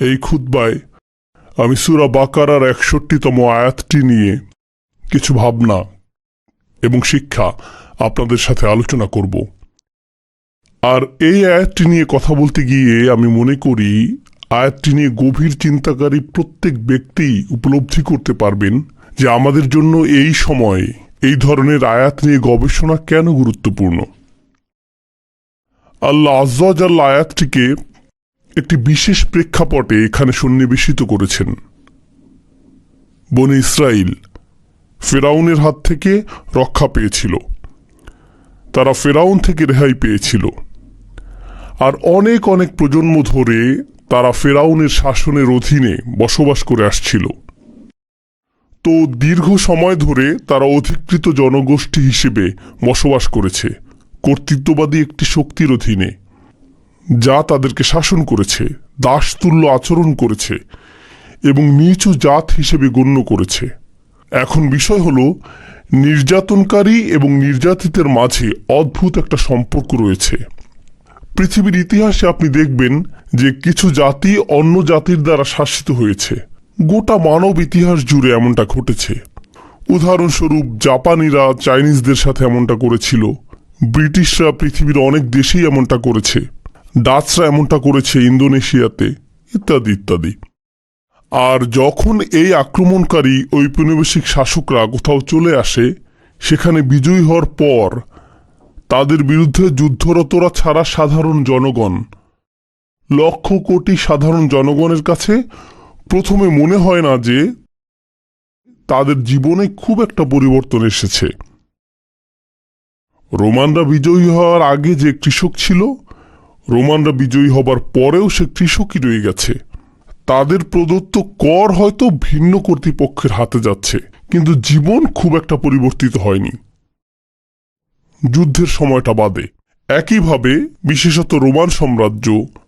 এই খুদ্বায়, আমি সুরা বাকারার একষট্টিতম আয়াতটি নিয়ে কিছু ভাবনা এবং শিক্ষা আপনাদের সাথে আলোচনা করব। আর এই আয়াতটি নিয়ে কথা বলতে গিয়ে আমি মনে করি, আয়াতটি নিয়ে গভীর চিন্তাকারী প্রত্যেক ব্যক্তি উপলব্ধি করতে পারবেন যে আমাদের জন্য এই সময়ে এই ধরনের আয়াত নিয়ে গবেষণা কেন গুরুত্বপূর্ণ। আল্লাহ আজ্লাহ আয়াতটিকে একটি বিশেষ প্রেক্ষাপটে এখানে সন্নিবেশিত করেছেন। বনে ইসরায়েল ফেরাউনের হাত থেকে রক্ষা পেয়েছিল। তারা ফেরাউন থেকে রেহাই পেয়েছিল। আর অনেক অনেক প্রজন্ম ধরে তারা ফেরাউনের শাসনের অধীনে বসবাস করে আসছিল। তো দীর্ঘ সময় ধরে তারা অধিকৃত জনগোষ্ঠী হিসেবে বসবাস করেছে, কর্তৃত্ববাদী একটি শক্তির অধীনে। যা তাদেরকে শাসন করেছে, দাসতুল্য আচরণ করেছে এবং নিচু জাত হিসেবে গণ্য করেছে। এখন বিষয় হলো, নির্যাতনকারী এবং নির্যাতিতের মাঝে অদ্ভুত একটা সম্পর্ক রয়েছে। পৃথিবীর ইতিহাসে আপনি দেখবেন যে কিছু জাতি অন্য জাতির দ্বারা শাসিত হয়েছে। গোটা মানব ইতিহাস জুড়ে এমনটা ঘটেছে। উদাহরণস্বরূপ জাপানিরা চাইনিজদের সাথে এমনটা করেছিল, ব্রিটিশরা পৃথিবীর অনেক দেশেই এমনটা করেছে। ডাচরা এমনটা করেছে ইন্দোনেশিয়াতে, ইত্যাদি ইত্যাদি। আর যখন এই আক্রমণকারী ঔপনিবেশিক শাসকরা কোথাও চলে আসে, সেখানে বিজয়ী হওয়ার পর তাদের বিরুদ্ধে যুদ্ধরতরা ছাড়া সাধারণ জনগণ, লক্ষ কোটি সাধারণ জনগণের কাছে প্রথমে মনে হয় না যে তাদের জীবনে খুব একটা পরিবর্তন এসেছে। রোমানরা বিজয়ী হওয়ার আগে যে কৃষক ছিল রোমানরা বিজয়ী হবার পরেও সে কৃষকই রয়ে গেছে। তাদের প্রদত্ত কর হয়তো ভিন্ন কর্তৃপক্ষের হাতে যাচ্ছে, কিন্তু জীবন খুব একটা পরিবর্তিত হয়নি। যুদ্ধের সময়টা বাদে। একইভাবে বিশেষত রোমান সাম্রাজ্য,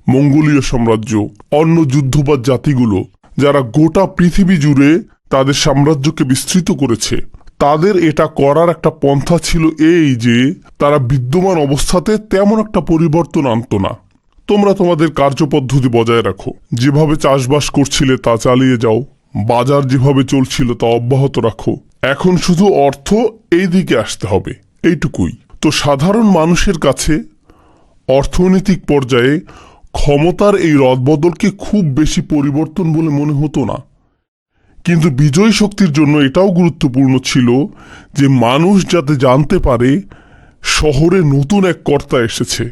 মঙ্গোলীয় সাম্রাজ্য, অন্য যুদ্ধবাদ জাতিগুলো, যারা গোটা পৃথিবী জুড়ে তাদের সাম্রাজ্যকে বিস্তৃত করেছে তাদের এটা করার একটা পন্থা ছিল এই যে, তারা বিদ্যমান অবস্থাতে তেমন একটা পরিবর্তন আনত না। তোমরা তোমাদের কার্যপদ্ধতি বজায় রাখো। যেভাবে চাষবাস করছিলে তা চালিয়ে যাও। বাজার যেভাবে চলছিল তা অব্যাহত রাখো। এখন শুধু অর্থ এই দিকে আসতে হবে। এইটুকুই। তো সাধারণ মানুষের কাছে অর্থনৈতিক পর্যায়ে ক্ষমতার এই রদবদলকে খুব বেশি পরিবর্তন বলে মনে হতো না। কিন্তু বিজয়ী শক্তির জন্য এটাও গুরুত্বপূর্ণ ছিল যে মানুষ যাতে জানতে পারে, শহরে নতুন এক কর্তা এসেছে।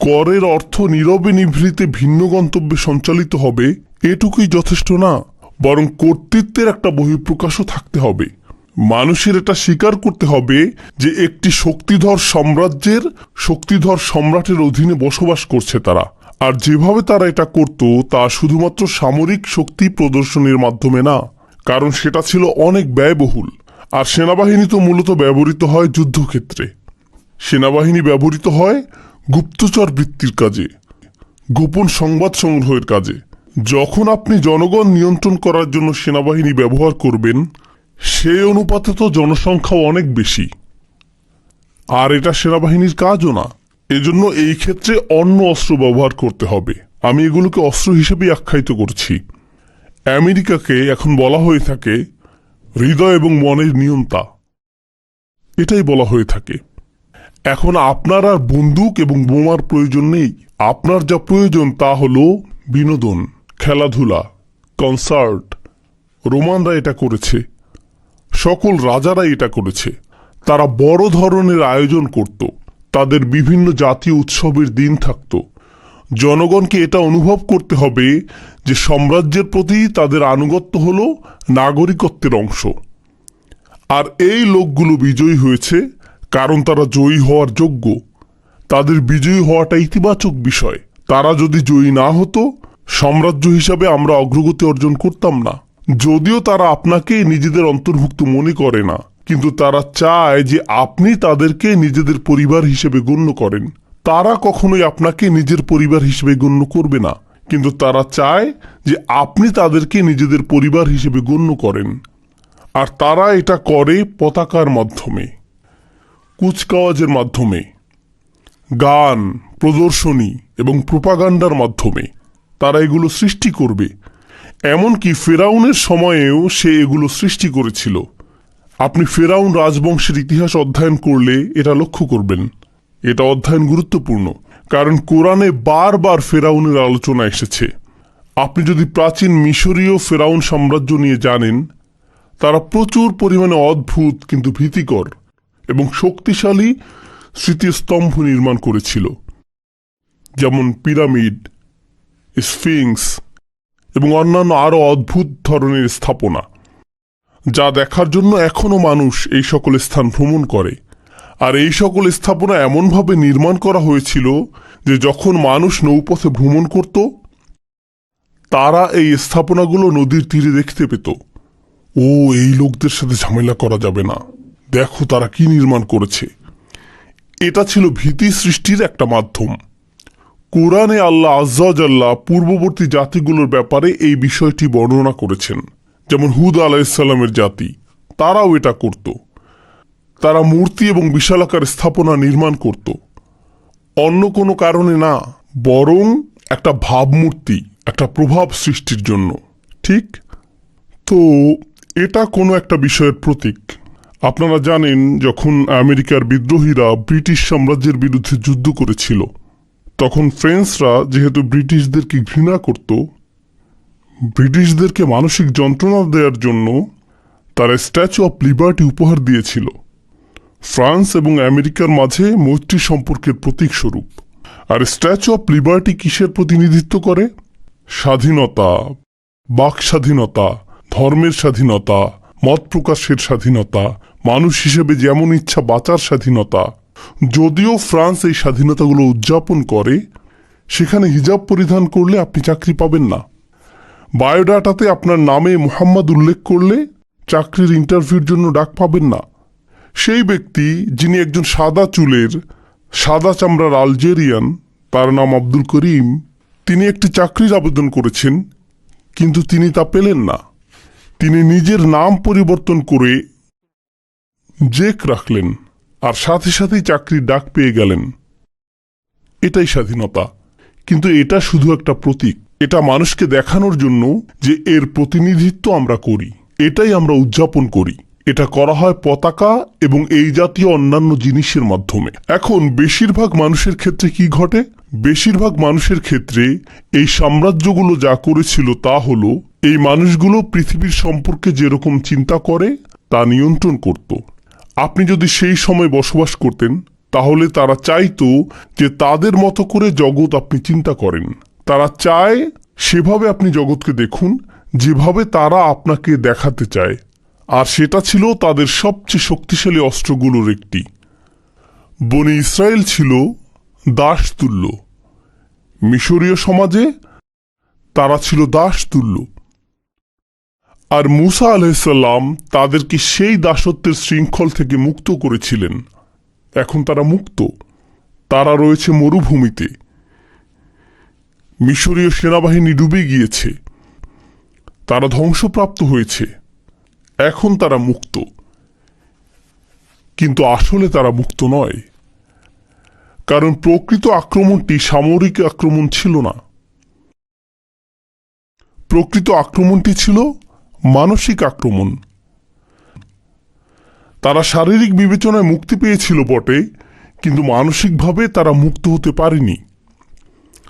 করের অর্থ নীরবে নিভৃতে ভিন্ন গন্তব্যে সঞ্চালিত হবে, এটুকুই যথেষ্ট না, বরং কর্তৃত্বের একটা বহিঃপ্রকাশও থাকতে হবে। মানুষের এটা স্বীকার করতে হবে যে একটি শক্তিধর সাম্রাজ্যের শক্তিধর সম্রাটের অধীনে বসবাস করছে তারা। আর যেভাবে তারা এটা করত, তা শুধুমাত্র সামরিক শক্তি প্রদর্শনের মাধ্যমে না, কারণ সেটা ছিল অনেক ব্যয়বহুল। আর সেনাবাহিনী তো মূলত ব্যবহৃত হয় যুদ্ধক্ষেত্রে। সেনাবাহিনী ব্যবহৃত হয় গুপ্তচর বৃত্তির কাজে, গোপন সংবাদ সংগ্রহের কাজে। যখন আপনি জনগণ নিয়ন্ত্রণ করার জন্য সেনাবাহিনী ব্যবহার করবেন, সেই অনুপাতে তো জনসংখ্যাও অনেক বেশি। আর এটা সেনাবাহিনীর কাজও না। এজন্য এই ক্ষেত্রে অন্য অস্ত্র ব্যবহার করতে হবে। আমি এগুলোকে অস্ত্র হিসেবেই আখ্যায়িত করছি। আমেরিকাকে এখন বলা হয়ে থাকে হৃদয় এবং মনের নিয়ন্তা। এটাই বলা হয়ে থাকে। এখন আপনার আর বন্দুক এবং বোমার প্রয়োজন নেই। আপনার যা প্রয়োজন তা হলো বিনোদন, খেলাধুলা, কনসার্ট। রোমানরা এটা করেছে। সকল রাজারা এটা করেছে। তারা বড় ধরনের আয়োজন করত। তাদের বিভিন্ন জাতীয় উৎসবের দিন থাকত। জনগণকে এটা অনুভব করতে হবে যে সাম্রাজ্যের প্রতি তাদের আনুগত্য হল নাগরিকত্বের অংশ। আর এই লোকগুলো বিজয়ী হয়েছে কারণ তারা জয়ী হওয়ার যোগ্য। তাদের বিজয়ী হওয়াটা ইতিবাচক বিষয়। তারা যদি জয়ী না হতো, সাম্রাজ্য হিসাবে আমরা অগ্রগতি অর্জন করতাম না। যদিও তারা আপনাকে নিজেদের অন্তর্ভুক্ত মনে করে না। কিন্তু তারা চায় যে আপনি তাদেরকে নিজেদের পরিবার হিসেবে গণ্য করেন। তারা কখনোই আপনাকে নিজের পরিবার হিসেবে গণ্য করবে না। কিন্তু তারা চায় যে আপনি তাদেরকে নিজেদের পরিবার হিসেবে গণ্য করেন। আর তারা এটা করে পতাকার মাধ্যমে, কুচকাওয়াজের মাধ্যমে, গান, প্রদর্শনী এবং প্রোপাগান্ডার মাধ্যমে। তারা এগুলো সৃষ্টি করবে। এমনকি ফেরাউনের সময়েও সে এগুলো সৃষ্টি করেছিল। আপনি ফেরাউন রাজবংশের ইতিহাস অধ্যয়ন করলে এটা লক্ষ্য করবেন। এটা অধ্যয়ন গুরুত্বপূর্ণ, কারণ কোরআনে বারবার ফেরাউনের আলোচনা এসেছে। আপনি যদি প্রাচীন মিশরীয় ফেরাউন সাম্রাজ্য নিয়ে জানেন, তারা প্রচুর পরিমাণে অদ্ভুত কিন্তু ভীতিকর এবং শক্তিশালী স্মৃতিস্তম্ভ নির্মাণ করেছিল, যেমন পিরামিড, স্ফিংস এবং অন্যান্য আরও অদ্ভুত ধরনের স্থাপনা। যা দেখার জন্য এখনও মানুষ এই সকল স্থান ভ্রমণ করে। আর এই সকল স্থাপনা এমনভাবে নির্মাণ করা হয়েছিল যে যখন মানুষ নৌপথে ভ্রমণ করত, তারা এই স্থাপনাগুলো নদীর তীরে দেখতে পেত। ও, এই লোকদের সাথে ঝামেলা করা যাবে না। দেখো তারা কি নির্মাণ করেছে। এটা ছিল ভীতি সৃষ্টির একটা মাধ্যম। কোরআনে আল্লাহ আজ্লাহ পূর্ববর্তী জাতিগুলোর ব্যাপারে এই বিষয়টি বর্ণনা করেছেন। যেমন হুদ আলাইসাল্লামের জাতি, তারাও এটা করত। তারা মূর্তি এবং বিশালাকার স্থাপনা নির্মাণ করত। অন্য কোনো কারণে না, বরং একটা ভাবমূর্তি, একটা প্রভাব সৃষ্টির জন্য। ঠিক? তো, এটা কোনো একটা বিষয়ের প্রতীক। আপনারা জানেন, যখন আমেরিকার বিদ্রোহীরা ব্রিটিশ সাম্রাজ্যের বিরুদ্ধে যুদ্ধ করেছিল, তখন ফ্রেন্সরা যেহেতু ব্রিটিশদেরকে ঘৃণা করত ব্রিটিশদেরকে মানসিক যন্ত্রণা দেওয়ার জন্য তারা স্ট্যাচু অফ লিবার্টি উপহার দিয়েছিল। ফ্রান্স এবং আমেরিকার মাঝে মৈত্রী সম্পর্কের প্রতীক স্বরূপ। আর স্ট্যাচু অফ লিবার্টি কিসের প্রতিনিধিত্ব করে? স্বাধীনতা, বাক স্বাধীনতা, ধর্মের স্বাধীনতা, মত প্রকাশের স্বাধীনতা, মানুষ হিসেবে যেমন ইচ্ছা বাঁচার স্বাধীনতা। যদিও ফ্রান্স এই স্বাধীনতাগুলো উদযাপন করে, সেখানে হিজাব পরিধান করলে আপনি চাকরি পাবেন না। বায়োডাটাতে আপনার নামে মোহাম্মদ উল্লেখ করলে চাকরির ইন্টারভিউর জন্য ডাক পাবেন না। সেই ব্যক্তি যিনি একজন সাদা চুলের, সাদা চামড়ার আলজেরিয়ান, তার নাম আব্দুল করিম, তিনি একটি চাকরির আবেদন করেছেন, কিন্তু তিনি তা পেলেন না। তিনি নিজের নাম পরিবর্তন করে জেক রাখলেন আর সাথে সাথেই চাকরির ডাক পেয়ে গেলেন। এটাই স্বাধীনতা। কিন্তু এটা শুধু একটা প্রতীক। এটা মানুষকে দেখানোর জন্য যে এর প্রতিনিধিত্ব আমরা করি। এটাই আমরা উদযাপন করি। এটা করা হয় পতাকা এবং এই জাতীয় অন্যান্য জিনিসের মাধ্যমে। এখন বেশিরভাগ মানুষের ক্ষেত্রে কি ঘটে? বেশিরভাগ মানুষের ক্ষেত্রে এই সাম্রাজ্যগুলো যা করেছিল তা হলো, এই মানুষগুলো পৃথিবীর সম্পর্কে যেরকম চিন্তা করে, তা নিয়ন্ত্রণ করত। আপনি যদি সেই সময় বসবাস করতেন, তাহলে তারা চাইতো যে তাদের মতো করে জগৎ আপনি চিন্তা করেন। তারা চায় সেভাবে আপনি জগৎকে দেখুন, যেভাবে তারা আপনাকে দেখাতে চায়। আর সেটা ছিল তাদের সবচেয়ে শক্তিশালী অস্ত্রগুলোর একটি। বনি ইসরায়েল ছিল দাসতুল্য। মিশরীয় সমাজে তারা ছিল দাসতুল্য। আর মুসা আলাইসাল্লাম তাদেরকে সেই দাসত্বের শৃঙ্খল থেকে মুক্ত করেছিলেন। এখন তারা মুক্ত। তারা রয়েছে মরুভূমিতে। মিশরীয় সেনাবাহিনী ডুবে গিয়েছে। তারা ধ্বংসপ্রাপ্ত হয়েছে। এখন তারা মুক্ত। কিন্তু আসলে তারা মুক্ত নয়। কারণ প্রকৃত আক্রমণটি সামরিক আক্রমণ ছিল না। প্রকৃত আক্রমণটি ছিল মানসিক আক্রমণ। তারা শারীরিক বিবেচনায় মুক্তি পেয়েছিল বটে, কিন্তু মানসিকভাবে তারা মুক্ত হতে পারেনি।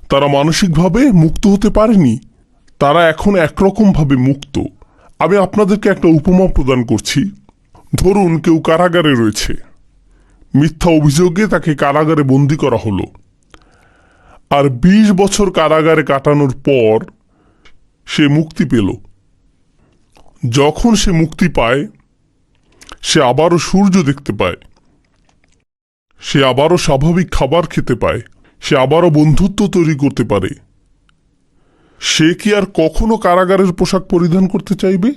তারা মানসিকভাবে মুক্ত হতে পারেনি। তারা এখন একরকমভাবে মুক্ত। আমি আপনাদেরকে একটা উপমা প্রদান করছি। ধরুন, কেউ কারাগারে রয়েছে। মিথ্যা অভিযোগে তাকে কারাগারে বন্দি করা হলো। আর ২০ বছর কারাগারে কাটানোর পর সে মুক্তি পেল। যখন সে মুক্তি পায়, সে আবারও সূর্য দেখতে পায়। সে আবারও স্বাভাবিক খাবার খেতে পায়। সে আবারও বন্ধুত্ব তৈরি করতে পারে। সে কি আর কখনো কারাগারের পোশাক পরিধান করতে চাইবে?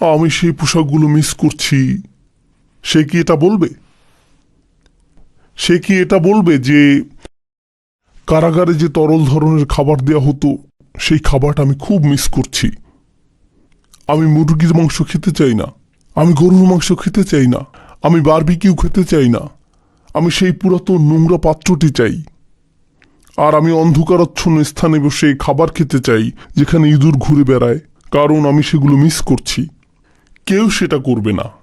আমি সেই পোশাকগুলো মিস করছি। সে কি এটা বলবে? সে কি এটা বলবে যে কারাগারে যে তরল ধরনের খাবার দেওয়া হতো, সেই খাবারটা আমি খুব মিস করছি। আমি মুরগির মাংস খেতে চাই না। আমি গরুর মাংস খেতে চাই না। আমি বারবিকিউ খেতে চাই না। আমি সেই পুরাতন নোংরা পাত্রটি চাই। আর আমি অন্ধকারাচ্ছন্ন স্থানে বসে খাবার খেতে চাই, যেখানে ইঁদুর ঘুরে বেড়ায়, কারণ আমি সেগুলো মিস করছি। কেউ সেটা করবে না।